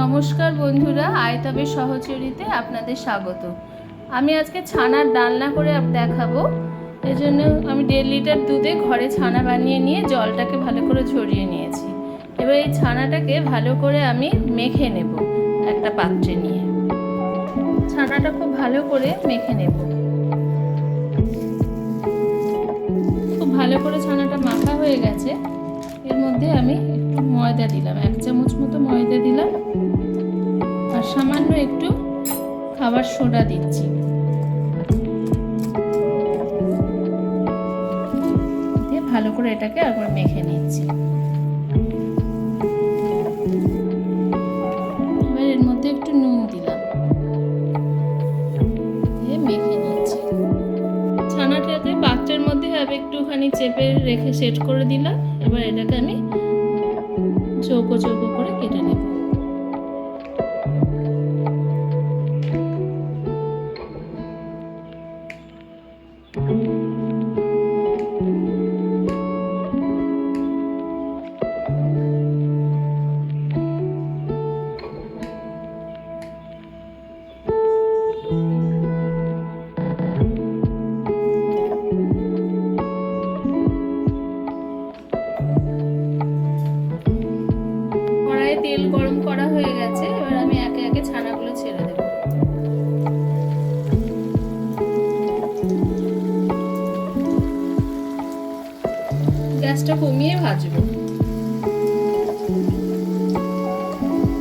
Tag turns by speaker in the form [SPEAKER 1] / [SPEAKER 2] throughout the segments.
[SPEAKER 1] নমস্কার বন্ধুরা, আয়তাবের সহচরিতে আপনাদের স্বাগত। আমি আজকে ছানার ডালনা করে দেখাবো। এজন্য আমি দেড় লিটার দুধে ঘরে ছানা বানিয়ে নিয়ে জলটাকে ভালো করে ঝরিয়ে নিয়েছি। এবার এই ছানাটাকে ভালো করে আমি মেখে নেব একটা পাত্রে নিয়ে। ছানাটা খুব ভালো করে মেখে নেব। করে ছানাটা মাখা হয়ে গেছে, এর মধ্যে আমি একটু ময়দা দিলাম, এক চামচ মতো ময়দা দিলাম, আর সামান্য একটু খাবার সোডা দিচ্ছি। ভালো করে এটাকে আবার মেখে নিচ্ছি। একটুখানি চেপে রেখে সেট করে দিলাম। এবার এটাকে আমি চৌকো চৌকো করে কেটে নেব। কড়াইয়ে তেল গরম করা হয়ে গেছে, এবার আমি একে একে ছানাগুলো ছেড়ে দেব। গ্যাসটা কমিয়ে ভাজবো।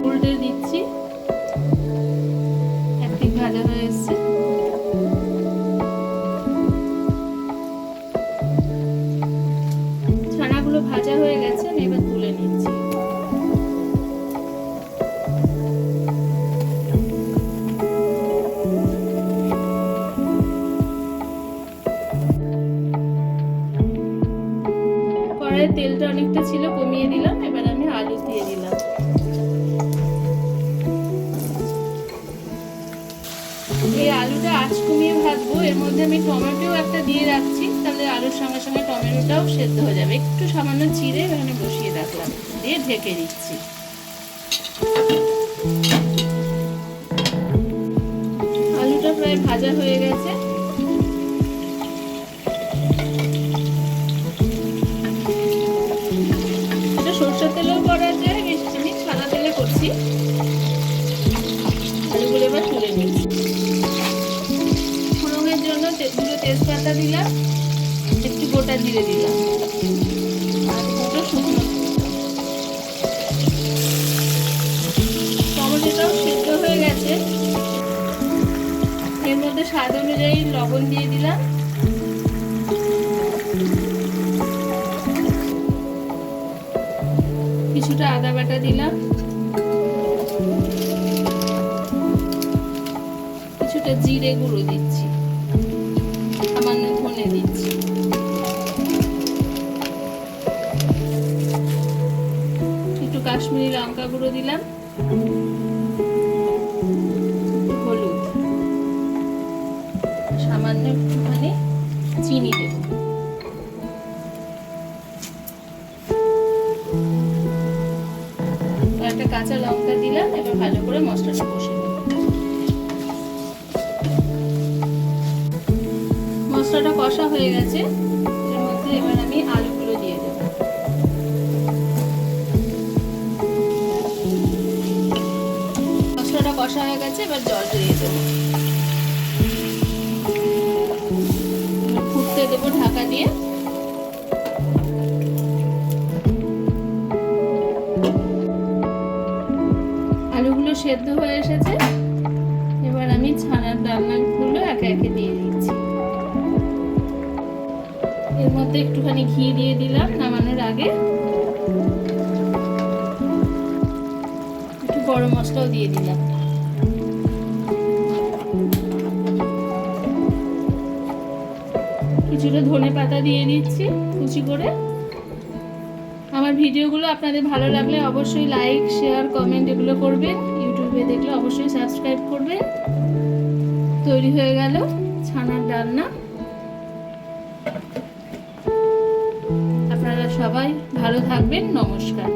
[SPEAKER 1] উল্টে দিচ্ছি। একদিক ভাজা হয়ে এসছে। কড়াইয়ে তেলটা অনেকটা ছিল, কমিয়ে দিলাম, এবার আমি আলু দিয়ে দিলাম। এই আলুটা আঁচ কমিয়ে ভাজবো, এর মধ্যে আমি টমেটো একটা দিয়ে রাখছি, তাহলে আলুর সঙ্গে সঙ্গে টমেটোটাও সেদ্ধ হয়ে যাবে। একটু সামান্য চিড়ে এখানে বসিয়ে রাখলাম, দিয়ে ঢেকে দিচ্ছি। আলুটা প্রায় ভাজা হয়ে গেছে। জিরে দিলাম। টমেটোটাও সেদ্ধ হয়ে গেছে। এর মধ্যে স্বাদ অনুযায়ী লবণ দিয়ে দিলাম। কিছুটা আদা বাটা দিলাম। কিছুটা জিরে গুঁড়ো দিচ্ছি। সামান্য ধনে দিচ্ছি। লঙ্কা গুঁড়ো দিলাম। হলুদ। সামান্য একটুখানি চিনি দেব। একটা কাঁচা লঙ্কা দিলাম, এবার ভালো করে মশলাটা কষে মশলাটা কষা হয়ে গেছে। এর মধ্যে এবার আমি আলুগুলো মশলাটা কষা হয়ে গেছে, এবার জল দিয়ে দেবো। ফুটতে দেবো ঢাকা দিয়ে। আলুগুলো সেদ্ধ হয়ে এসেছে। এবার আমি ছানার ডালনাগুলো একে একে দিয়ে দিচ্ছি। এর মধ্যে একটুখানি ঘি দিয়ে দিলাম নামানোর আগে। একটু গরম মশলাও দিয়ে দিলাম। কিছুটা ধনে পাতা দিয়ে দিচ্ছি, কুচি করে। আমার ভিডিওগুলো আপনাদের ভালো লাগলে অবশ্যই লাইক শেয়ার কমেন্ট এগুলো করবেন। ইউটিউবে দেখলে অবশ্যই সাবস্ক্রাইব করবেন। তৈরি হয়ে গেল ছানার ডালনা। সবাই ভালো থাকবেন, নমস্কার।